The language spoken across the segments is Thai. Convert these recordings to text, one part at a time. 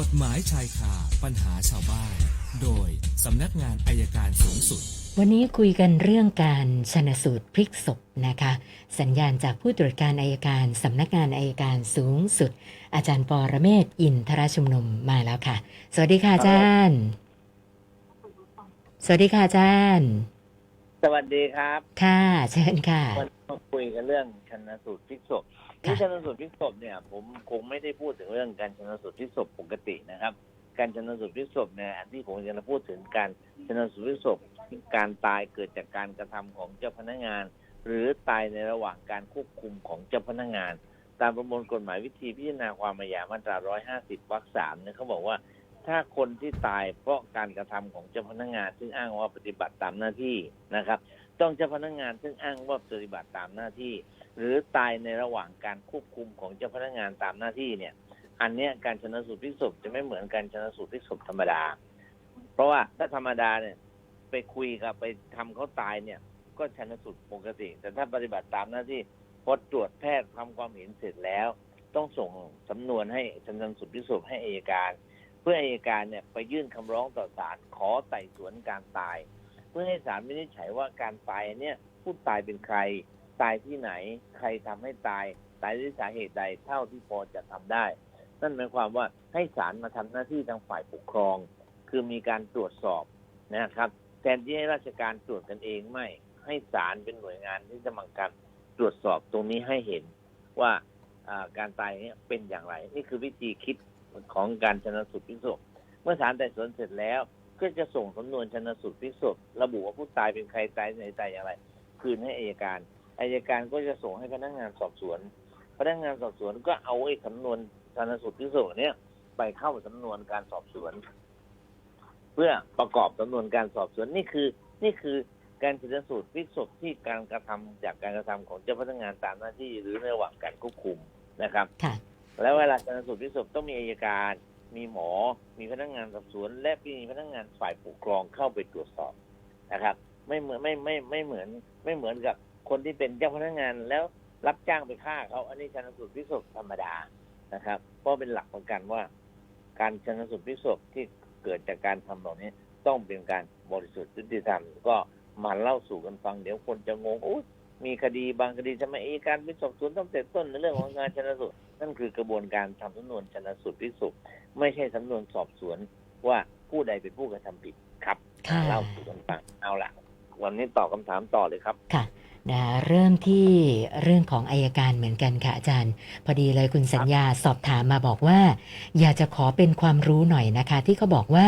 กฎหมายชายคาปัญหาชาวบ้าน โดยสำนักงานอายการสูงสุด วันนี้คุยกันเรื่องการชนสูตรพลิกศพนะคะ สัญญาณจากผู้ตรวจการอายการสำนักงานอายการสูงสุด อาจารย์ปอระเมศวร์อินทรชุมนุมมาแล้วค่ะ สวัสดีค่ะอาจารย์ สวัสดีค่ะอาจารย์ สวัสดีครับ ค่ะเชิญค่ะวันนี้มาคุยกันเรื่องชันสูตรพลิกศพ ที่ชันสูตรพลิกศพเนี่ย ผมคงไม่ได้พูดถึงเรื่องการชันสูตรพลิกศพปกตินะครับ การชันสูตรพลิกศพเนี่ยอันที่ผมจะพูดถึงการชันสูตรพลิกศพการตายเกิดจากการกระทำของเจ้าพนักงาน หรือตายในระหว่างการควบคุมของเจ้าพนักงาน ตามประมวลกฎหมายวิธีพิจารณาความอาญามาตรา 150 วรรคสามเนี่ยเขาบอกว่าถ้าคนที่ตายเพราะการกระทำของเจ้าพนักงาน ซึ่งอ้างว่าปฏิบัติตามหน้าที่นะครับ ต้องเจ้าพนักงานซึ่งอ้างว่าปฏิบัติตามหน้าที่ หรือตายในระหว่างการควบคุมของเจ้าพนักงานตามหน้าที่เนี่ย อันเนี้ยการชนสูตรพลิกศพจะไม่เหมือนการชนสูตรพลิกศพธรรมดา เพราะว่าถ้าธรรมดาเนี่ย ไปคุยกับไปทำเขาตายเนี่ย ก็ชนสูตรปกติ แต่ถ้าปฏิบัติตามหน้าที่พอตรวจแพทย์ทำความเห็นเสร็จแล้ว ต้องส่งสำนวนให้ชนสูตรพลิกศพให้อัยการ เพื่ออัยการเนี่ยไปยื่นคำร้องต่อศาลขอไต่สวนการตาย พื่อให้ศาลวินิจฉัยว่าการตายเนี่ยผู้ตายเป็นใคร ตายที่ไหน ใครทำให้ตาย ตายด้วยสาเหตุใดเท่าที่พอจะทำได้ นั่นหมายความว่าให้ศาลมาทำหน้าที่ทางฝ่ายปกครอง คือมีการตรวจสอบนะครับ แทนที่ให้ราชการตรวจกันเองไม่ ให้ศาลเป็นหน่วยงานที่จะมาการตรวจสอบตรงนี้ให้เห็นว่าการตายเนี้เป็นอย่างไร นี่คือวิธีคิดของการชนะสูตรพลิกศพเมื่อศาลไต่สวนเสร็จแล้ว ก็จะส่งสำนวนชนสูตรพลิกศพระบุว่าผู้ตายเป็นใครตายที่ไหนตายอย่างไร คืนให้อายการอายการก็จะส่งให้พนักงานสอบสวน พนักงานสอบสวนก็เอาไอ้สำนวนชนสูตรพลิกศพเนี้ยไปเข้าสำนวนการสอบสวน เพื่อประกอบสำนวนการสอบสวนนี่คือ นี่คือการชนสูตรพลิกศพที่การกระทำจากการกระทำของเจ้าพนักงานตามหน้าที่หรือในระหว่างการควบคุมนะครับค่ะแล้วเวลาชนสูตรพลิกศพต้องมีอายการ มีหมอ มีพนักงานสอบสวน และมีพนักงานฝ่ายปกครองเข้าไปตรวจสอบนะครับ ไม่เหมือนไม่ไม่ไม่เหมือนไม่เหมือนกับคนที่เป็นเจ้าพนักงานแล้วรับจ้างไปฆ่าเขาอันนี้ชันสูตรพลิกศพธรรมดานะครับ เพราะเป็นหลักประกันว่า การชันสูตรพลิกศพที่เกิดจากการทำเหล่านี้ต้องเป็นการบริสุทธิ์ยุติธรรมก็มาเล่าสู่กันฟังเดี๋ยวคนจะงงโอ้มีคดีบางคดีทำไมอัยการเป็นสอบสวนต้องแต่ต้นในเรื่องของงานชันสูตร นั่นคือกระบวนการทำสำนวนชนสูตรพลิกศพไม่ใช่สำนวนสอบสวนว่าผู้ใดเป็นผู้กระทำผิดครับค่ะเล่าสู่กันฟังเอาละวันนี้ตอบคำถามต่อเลยครับค่ะนะเริ่มที่เรื่องของอายการเหมือนกันค่ะอาจารย์ พอดีเลยคุณสัญญาสอบถามมาบอกว่า อยากจะขอเป็นความรู้หน่อยนะคะ ที่เขาบอกว่า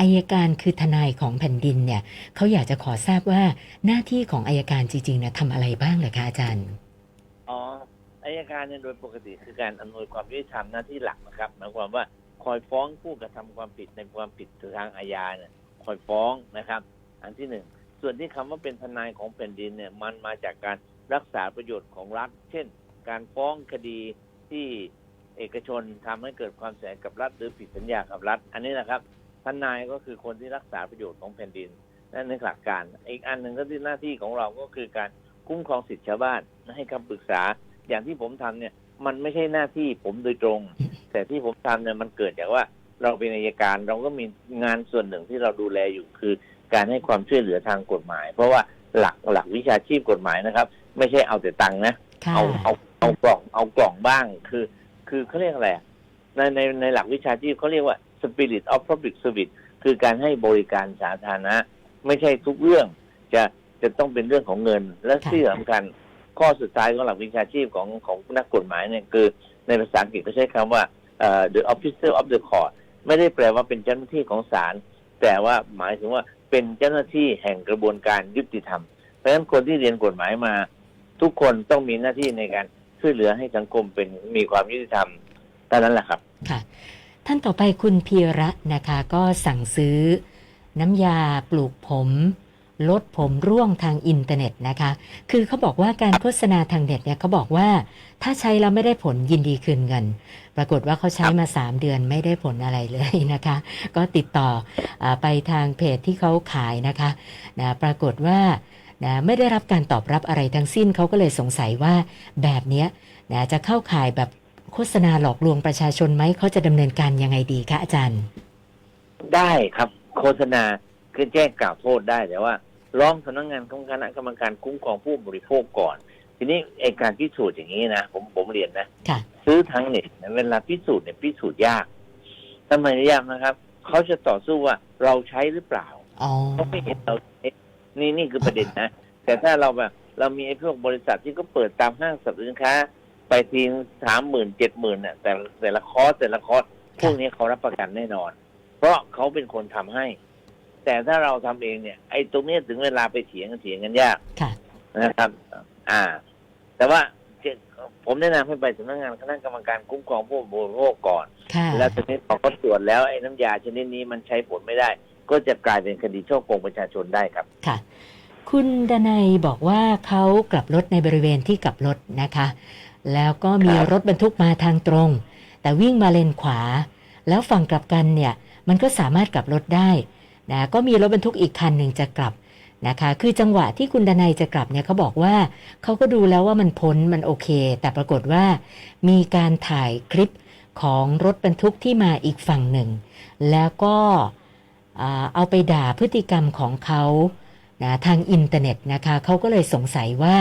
อายการคือทนายของแผ่นดินเนี่ยเขาอยากจะขอทราบว่าหน้าที่ของอายการจริงๆเนี่ยทำอะไรบ้างเหรอคะอาจารย์อ๋อ อายการเนี่ยโดยปกติคือการอำนวยความยุติธรรมหน้าที่หลักนะครับหมายความว่าคอยฟ้องผู้กระทำความผิดในความผิดทางอาญาเนี่ยคอยฟ้องนะครับ อันที่หนึ่งส่วนที่คำว่าเป็นทนายของแผ่นดินเนี่ยมันมาจากการรักษาประโยชน์ของรัฐ เช่น การฟ้องคดีที่เอกชนทำให้เกิดความเสียหายกับรัฐ หรือผิดสัญญากับรัฐ อันนี้นะครับทนายก็คือคนที่รักษาประโยชน์ของแผ่นดินนั่นในหลักการ อีกอันหนึ่งก็ที่หน้าที่ของเราก็คือการคุ้มครองสิทธิชาวบ้านให้คำปรึกษา อย่างที่ผมทำเนี่ย มันไม่ใช่หน้าที่ผมโดยตรง แต่ที่ผมทำเนี่ยมันเกิดจากว่าเราเป็นอัยการเราก็มีงานส่วนหนึ่งที่เราดูแลอยู่คือ การให้ความช่วยเหลือทางกฎหมาย เพราะว่าหลักหลักวิชาชีพกฎหมายนะครับ ไม่ใช่เอาแต่ตังค์นะค่ะเอาเอาเอากล่องเอากล่องบ้างคือ คือเขาเรียกอะไรอะในในในหลักวิชาชีพเขาเรียกว่า spirit of public service คือการให้บริการสาธารณะ ไม่ใช่ทุกเรื่อง จะจะต้องเป็นเรื่องของเงิน และค่ะที่สำคัญ ข้อสุดท้ายของหลักวิชาชีพของของนักกฎหมายเนี่ยคือในภาษาอังกฤษเขาใช้คำว่า the officer of the court ไม่ได้แปลว่าเป็นเจ้าหน้าที่ของศาลแต่ว่าหมายถึงว่าเป็นเจ้าหน้าที่แห่งกระบวนการยุติธรรม เพราะฉะนั้นคนที่เรียนกฎหมายมา ทุกคนต้องมีหน้าที่ในการช่วยเหลือให้สังคมเป็นมีความยุติธรรมเท่นั้นแหละครับค่ะ ท่านต่อไปคุณพีระนะคะ ก็สั่งซื้อน้ำยาปลูกผม ลดผมร่วงทางอินเทอร์เน็ตนะคะ คือเขาบอกว่าการโฆษณาทางเน็ตเนี่ยเขาบอกว่าถ้าใช้แล้วไม่ได้ผลยินดีคืนเงิน ปรากฏว่าเขาใช้มา 3 เดือนไม่ได้ผลอะไรเลยนะคะ ก็ติดต่ออไปทางเพจที่เขาขายนะคะนะปรากฏว่านะไม่ได้รับการตอบรับอะไรทั้งสิ้นเขาก็เลยสงสัยว่าแบบนี้นะจะเข้าข่ายแบบโฆษณาหลอกลวงประชาชนไหมเขาจะดำเนินการยังไงดีคะอาจารย์ ได้ครับโฆษณาคือแจ้งกล่าวโทษได้แต่ว่า ร้องสำนักงานของคณะกรรมการคุ้มครองผู้บริโภคก่อน ทีนี้ไอการพิสูจน์อย่างนี้นะผมผมเรียนนะค่ะซื้อทางเน็ตเนี่ยเวลาพิสูจน์เนี่ยพิสูจน์ยากทำไมยากนะครับเขาจะต่อสู้ว่าเราใช้หรือเปล่าอ๋อเขาไม่เห็นเราใช้นี่นี่คือประเด็นนะ แต่ถ้าเราแบบเรามีไอ้พวกบริษัทที่ก็เปิดตามห้างสรรพสินค้า ไปทีสามหมื่นเจ็ดหมื่นเนี่ยแต่แต่ละคอร์สแต่ละคอร์สพวกนี้เขารับประกันแน่นอน เพราะเขาเป็นคนทำให้ แต่ถ้าเราทำเองเนี่ย ไอ้ตรงเนี้ยถึงเวลาไปเถียงกันเถียงกันยากค่ะนะครับ อ่า แต่ว่าเจ็ดผมแนะนำให้ไปสำนักงานคณะกรรมการคุ้มครองผู้บริโภคก่อนค่ะแล้วทีนี้พอเขาตรวจแล้วไอ้น้ำยาชนิดนี้มันใช้ผลไม่ได้ ก็จะกลายเป็นคดีช่อโกงประชาชนได้ครับ ค่ะ คุณดนัยบอกว่าเขากลับรถในบริเวณที่กลับรถนะคะ แล้วก็มีครับรถบรรทุกมาทางตรง แต่วิ่งมาเลนขวา แล้วฝั่งกลับกันเนี่ย มันก็สามารถกลับรถได้ นะก็มีรถบรรทุกอีกคันหนึ่งจะกลับนะคะคือจังหวะที่คุณดนัยจะกลับเนี่ยเขาบอกว่าเขาก็ดูแล้วว่ามันพ้นมันโอเค แต่ปรากฏว่ามีการถ่ายคลิปของรถบรรทุกที่มาอีกฝั่งหนึ่ง แล้วก็เอาไปด่าพฤติกรรมของเขานะทางอินเทอร์เน็ตนะคะเขาก็เลยสงสัยว่า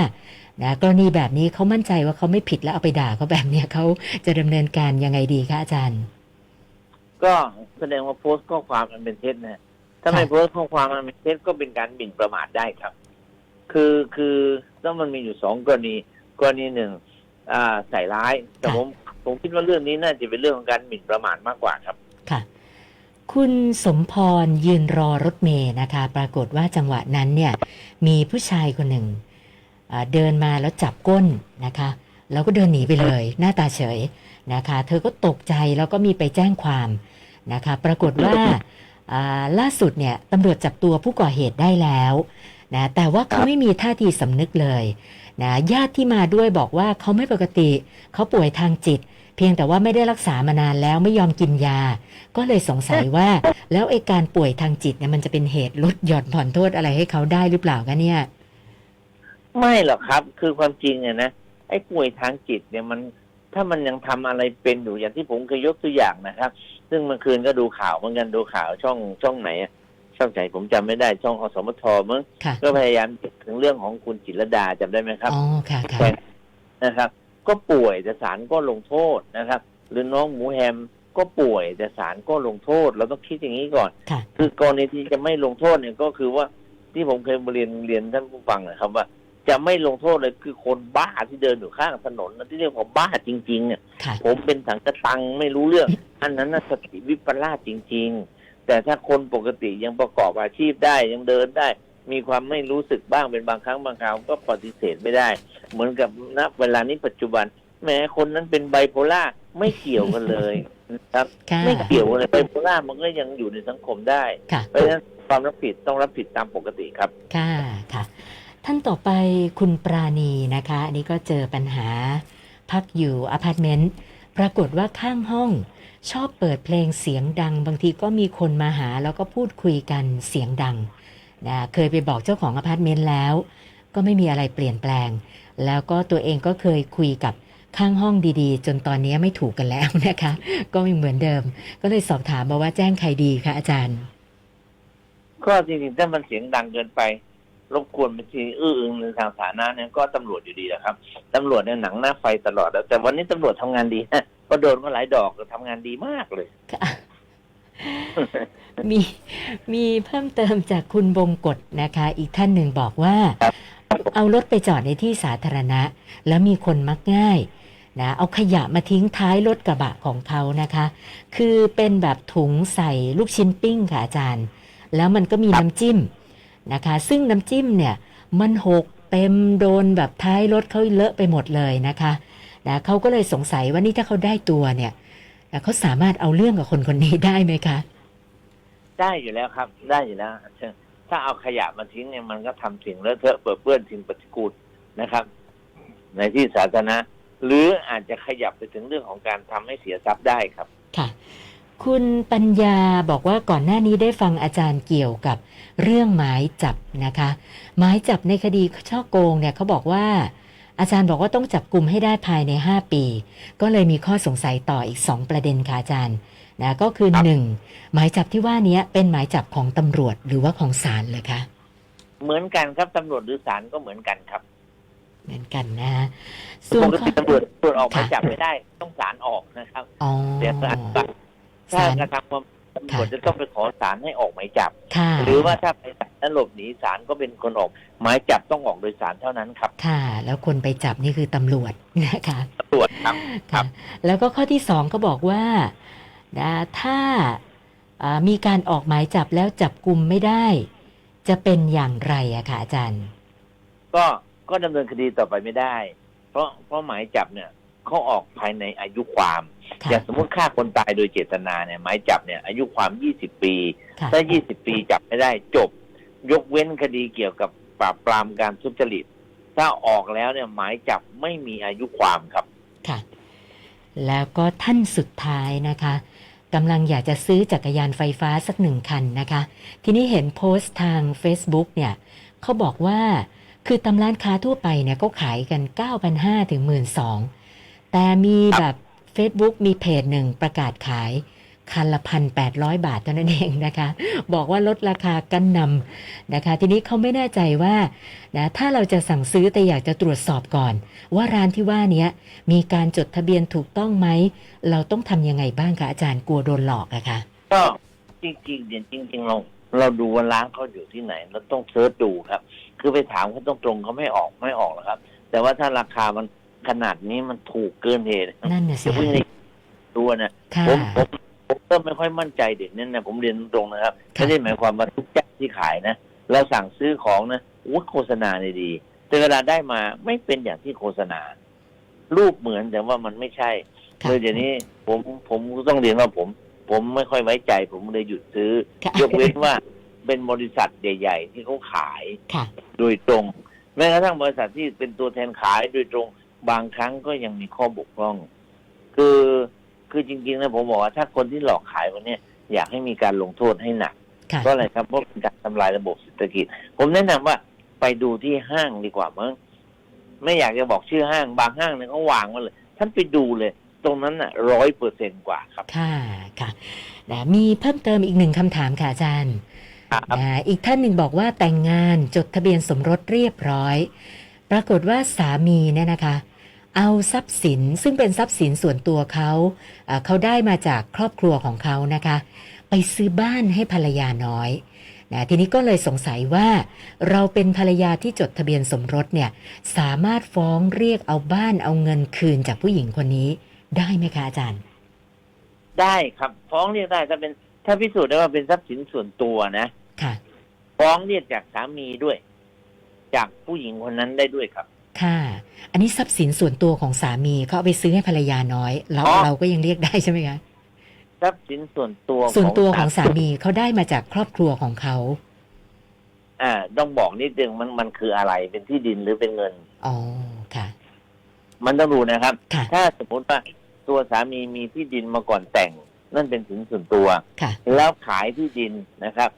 นะกรณีแบบนี้เขามั่นใจว่าเขาไม่ผิดแล้วเอาไปด่าเขาแบบเนี้ยเขาจะดำเนินการยังไงดีคะอาจารย์ ก็แสดงว่าโพสต์ข้อความมันเป็นเท็จนะ ถ้าไม่ค่ะโพสต์ข้อความมันเป็นเท็จก็เป็นการหมิ่นประมาทได้ครับ คือคือต้องมันมีอยู่สองกรณี กรณีหนึ่งอ่าใส่ร้าย แต่ผมผมคิดว่าเรื่องนี้น่าจะเป็นเรื่องของการหมิ่นประมาทมากกว่าครับค่ะ คุณสมพรยืนรอรถเมย์นะคะ ปรากฏว่าจังหวะนั้นเนี่ย มีผู้ชายคนหนึ่งอ่าเดินมาแล้วจับก้นนะคะ แล้วก็เดินหนีไปเลย หน้าตาเฉยนะคะ เธอก็ตกใจแล้วก็มีไปแจ้งความนะคะ ปรากฏว่าอ่า ล่าสุดเนี่ยตำรวจจับตัวผู้ก่อเหตุได้แล้วนะแต่ว่าเขาไม่มีท่าทีสำนึกเลยนะญาติที่มาด้วยบอกว่าเขาไม่ปกติ เขาป่วยทางจิต เพียงแต่ว่าไม่ได้รักษามานานแล้วไม่ยอมกินยา ก็เลยสงสัยว่า แล้วไอ้การป่วยทางจิตเนี่ยมันจะเป็นเหตุลดหย่อนผ่อนโทษอะไรให้เขาได้หรือเปล่าคะเนี่ย ไม่หรอกครับ คือความจริงเนี่ยนะไอ้ป่วยทางจิตเนี่ยมัน ถ้ามันยังทำอะไรเป็นอยู่อย่างที่ผมเคยยกตัวอย่างนะครับ ซึ่งเมื่อคืนก็ดูข่าวเหมือนกันดูข่าวช่องช่องไหนอะช่องไหนผมจำไม่ได้ช่องอสมทมั้งค่ะก็พยายามถึงเรื่องของคุณจิตรลดาจำได้ไหมครับอ๋อค่ะค่ะนะครับ ก็ป่วยแต่ศาลก็ลงโทษนะครับ หรือน้องหมูแฮมก็ป่วยแต่ศาลก็ลงโทษ เราต้องคิดอย่างนี้ก่อนค่ะคือกรณีที่จะไม่ลงโทษเนี่ยก็คือว่าที่ผมเคยเรียนเรียนท่านผู้ฟังนะครับว่า จะไม่ลงโทษเลยคือคนบ้าที่เดินอยู่ข้างถนนนะที่เรียกว่าบ้าจริงๆเนี่ยค่ะ ผมเป็นถังกระตังไม่รู้เรื่อง อันนั้นน่ะสติวิปลาสจริง ๆ แต่ถ้าคนปกติยังประกอบอาชีพได้ยังเดินได้ มีความไม่รู้สึกบ้างเป็นบางครั้งบางคราวก็ปฏิเสธไม่ได้ เหมือนกับณเวลานี้ปัจจุบันแหม้คนนั้นเป็นไบโพล่าไม่เกี่ยวกันเลยนะครับ ค่ะ ไม่เกี่ยวกันเลยไบโพล่ามันก็ยังอยู่ในสังคมได้ ค่ะ เพราะฉะนั้นความรับผิดต้องรับผิดตามปกติครับ ค่ะ ค่ะ ท่านต่อไปคุณปราณีนะคะอันนี้ก็เจอปัญหา พักอยู่อพาร์ตเมนต์ปรากฏว่าข้างห้องชอบเปิดเพลงเสียงดัง บางทีก็มีคนมาหาแล้วก็พูดคุยกันเสียงดังนะเคยไปบอกเจ้าของอพาร์ตเมนต์แล้ว ก็ไม่มีอะไรเปลี่ยนแปลง แล้วก็ตัวเองก็เคยคุยกับข้างห้องดีๆ จนตอนนี้ไม่ถูกกันแล้วนะคะ ก็ไม่เหมือนเดิม ก็เลยสอบถามมาว่าแจ้งใครดีคะอาจารย์ ก็จริงๆถ้ามันเสียงดังเกินไป รบกวนบางทีอื้ออึงในทางสาธารณะเนี่ยก็ตำรวจอยู่ดีแหละครับตำรวจเนี่ยหนังหน้าไฟตลอดแล้ว แต่วันนี้ตำรวจทำงานดีนะก็โดนมาหลายดอกทำงานดีมากเลยค่ะมีมีเพิ่มเติมจากคุณบงกฎนะคะ อีกท่านหนึ่งบอกว่าครับเอารถไปจอดในที่สาธารณะ แล้วมีคนมักง่ายนะเอาขยะมาทิ้งท้ายรถกระบะของเขานะคะ คือเป็นแบบถุงใส่ลูกชิ้นปิ้งค่ะอาจารย์ แล้วมันก็มีน้ำจิ้ม นะคะ ซึ่งน้ำจิ้มเนี่ยมันหกเต็มโดนแบบท้ายรถเขาเลอะไปหมดเลยนะคะนะเขาก็เลยสงสัยว่านี่ถ้าเขาได้ตัวเนี่ยนะเขาสามารถเอาเรื่องกับคนคนนี้ได้ไหมคะ ได้อยู่แล้วครับ ได้อยู่แล้วถ้าเอาขยะมาทิ้งเนี่ยมันก็ทำสิ่งเลอะเทอะเปื้อนเปื้อนสิ่งปฏิกูลนะครับ ในที่สาธารณะหรืออาจจะขยับไปถึงเรื่องของการทำให้เสียทรัพย์ได้ครับ ค่ะคุณปัญญาบอกว่าก่อนหน้านี้ได้ฟังอาจารย์เกี่ยวกับเรื่องหมายจับนะคะ หมายจับในคดีช่อโกงเนี่ยเขาบอกว่า อาจารย์บอกว่าต้องจับกลุ่มให้ได้ภายใน 5 ปี ก็เลยมีข้อสงสัยต่ออีก 2 ประเด็นค่ะอาจารย์นะก็คือครับ 1. หมายจับที่ว่านี้เป็นหมายจับของตำรวจหรือว่าของศาลเลยคะเหมือนกันครับตำรวจหรือศาลก็เหมือนกันครับ เหมือนกันนะส่วปนกข้ติอตำรวจตรวจออกหมายค่ะจับไม่ได้ ต้องศาลออกนะครับอ๋อเดี๋ยวศาล ถ้าศาลกระทำความตำรวจจะต้องไปขอศาลให้ออกหมายจับค่ะหรือว่าถ้าไปศาลแล้วหลบหนีศาลก็เป็นคนออกหมายจับต้องออกโดยศาลเท่านั้นครับ ค่ะ แล้วคนไปจับนี่คือตำรวจนะคะตำรวจครับครับแล้วก็ข้อที่สองก็บอกว่านะถ้าอ่ามีการออกหมายจับแล้วจับกลุ่มไม่ได้ จะเป็นอย่างไรอะค่ะอาจารย์ ก็ก็ดำเนินคดีต่อไปไม่ได้ เพราะเพราะหมายจับเนี่ยเขาออกภายในอายุความค่ะ อย่างสมมติฆ่าคนตายโดยเจตนาเนี่ยหมายจับเนี่ยอายุความ20ปีค่ะถ้า20ปีจับไม่ได้จบ ยกเว้นคดีเกี่ยวกับปราบปรามการทุจริต ถ้าออกแล้วเนี่ยหมายจับไม่มีอายุความครับค่ะแล้วก็ท่านสุดท้ายนะคะกำลังอยากจะซื้อจักรยานไฟฟ้าสักหนึ่งคันนะคะ ทีนี้เห็นโพสต์ทาง Facebook เนี่ยเขาบอกว่าคือตำร้านค้าทั่วไปเนี่ยก็ขายกัน 9,500 ถึง 12,000 แต่มีแบบ Facebook มีเพจหนึ่งประกาศขายคันละพันแปดร้อยบาทเท่านั้นเองนะคะ บอกว่าลดราคากันนำนะคะ ทีนี้เขาไม่แน่ใจว่านะถ้าเราจะสั่งซื้อแต่อยากจะตรวจสอบก่อน ว่าร้านที่ว่านี้มีการจดทะเบียนถูกต้องไหม เราต้องทำยังไงบ้างคะอาจารย์กลัวโดนหลอกอะคะก็จริงๆเนี่ยจริงๆเราเราดูว่าร้านเขาอยู่ที่ไหน เราต้องเซิร์ชดูครับ คือไปถามเขาตรงๆเขาไม่ออกไม่ออกหรอกครับ แต่ว่าถ้าราคามัน ขนาดนี้มันถูกเกินเหตุนั่นน่ะสิจะเพิ่งได้ดูนะค่ะผมผมผมก็ไม่ค่อยมั่นใจเด็กนั่นนะผมเรียนตรงๆนะครับค่ะไม่ได้หมายความว่าทุกเจ้าที่ขายนะเราสั่งซื้อของนะว่าโฆษณาเนี่ยดีแต่เวลาได้มาไม่เป็นอย่างที่โฆษณา รูปเหมือนแต่ว่ามันไม่ใช่ค่ะ เลยเดี๋ยวนี้ผมผมต้องเรียนว่าผม ผมไม่ค่อยไว้ใจ ผมเลยหยุดซื้อ ค่ะ ยกเว้นว่าเป็นบริษัทใหญ่ ๆ ที่เขาขาย ค่ะ โดยตรง แม้กระทั่งบริษัทที่เป็นตัวแทนขายโดยตรง บางครั้งก็ยังมีข้อบกพร่อง คือคือจริงๆนะผมบอกว่าถ้าคนที่หลอกขายคนเนี้ยอยากให้มีการลงโทษให้หนักค่ะเพราะอะไรครับเพราะเป็นการทำลายระบบเศรษฐกิจ ผมแนะนำว่าไปดูที่ห้างดีกว่ามั้งไม่อยากจะบอกชื่อห้าง บางห้างเนี่ยเขาวางมาเลย ท่านไปดูเลย ตรงนั้นน่ะร้อยเปอร์เซ็นกว่าครับ ค่ะค่ะนะมีเพิ่มเติมอีกหนึ่งคำถามค่ะอาจารย์ครับนะอีกท่านหนึ่งบอกว่าแต่งงานจดทะเบียนสมรสเรียบร้อย ปรากฏว่าสามีเนี่ยนะคะ เอาทรัพย์สินซึ่งเป็นทรัพย์สินส่วนตัวเขาเอ่อเขาได้มาจากครอบครัวของเขานะคะ ไปซื้อบ้านให้ภรรยาน้อยนะทีนี้ก็เลยสงสัยว่าเราเป็นภรรยาที่จดทะเบียนสมรสเนี่ยสามารถฟ้องเรียกเอาบ้านเอาเงินคืนจากผู้หญิงคนนี้ได้ไหมคะอาจารย์ ได้ครับ ฟ้องเรียกได้ถ้าเป็นถ้าพิสูจน์ได้ว่าเป็นทรัพย์สินส่วนตัวนะค่ะ ฟ้องเรียกจากสามีด้วย จากผู้หญิงคนนั้นได้ด้วยครับ ค่ะ อันนี้ทรัพย์สินส่วนตัวของสามีเขาเอาไปซื้อให้ภรรยาน้อย เราอ๋อ เราก็ยังเรียกได้ใช่ไหมคะทรัพย์สินส่วนตัวส่วนตัวของสามีเขาได้มาจากครอบครัวของเขาอ่าต้องบอกนิดนึงมันมันคืออะไรเป็นที่ดินหรือเป็นเงิน อ๋อค่ะ มันต้องดูนะครับ ค่ะ ถ้าสมมติว่าตัวสามีมีที่ดินมาก่อนแต่ง นั่นเป็นสินส่วนตัว ค่ะ แล้วขายที่ดินนะครับ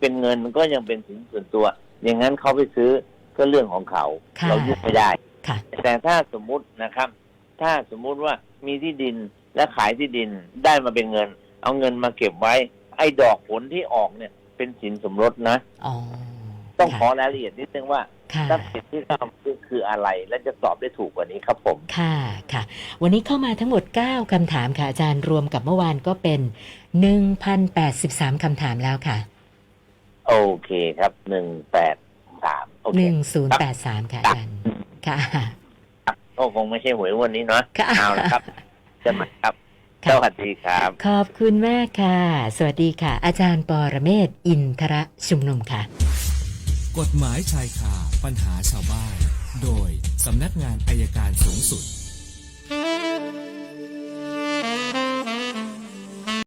เป็นเงินก็ยังเป็นสินส่วนตัว อย่างนั้นเขาไปซื้อ ก็เรื่องของเขา ค่ะเรายุ่งไม่ได้ ค่ะ แต่ถ้าสมมุตินะครับ ถ้าสมมุติว่ามีที่ดินและขายที่ดินได้มาเป็นเงิน เอาเงินมาเก็บไว้ ไอ้ดอกผลที่ออกเนี่ย เป็นสินสมรสนะ อ๋อต้องขอค่ะรายละเอียดนิดนึงว่าค่ะทรัพย์สินที่ทำคือคืออะไร และจะตอบได้ถูกกว่านี้ครับผม ค่ะ ค่ะ วันนี้เข้ามาทั้งหมด 9 คำถามค่ะอาจารย์รวมกับเมื่อวานก็เป็น 1,083 คำถามแล้วค่ะ โอเคครับหนึ่งแปด สามโอเค1083ค่ะอาจารย์ค่ะก็คงไม่ใช่หวยวันนี้เนาะค่ะเอาละครับจะมาครับค่ะสวัสดีครับ ขอบคุณมากค่ะ สวัสดีค่ะ อาจารย์ปอระเมศวร์อินทระชุมนุมค่ะ กฎหมายชายคาปัญหาชาวบ้าน โดยสำนักงานอายการสูงสุด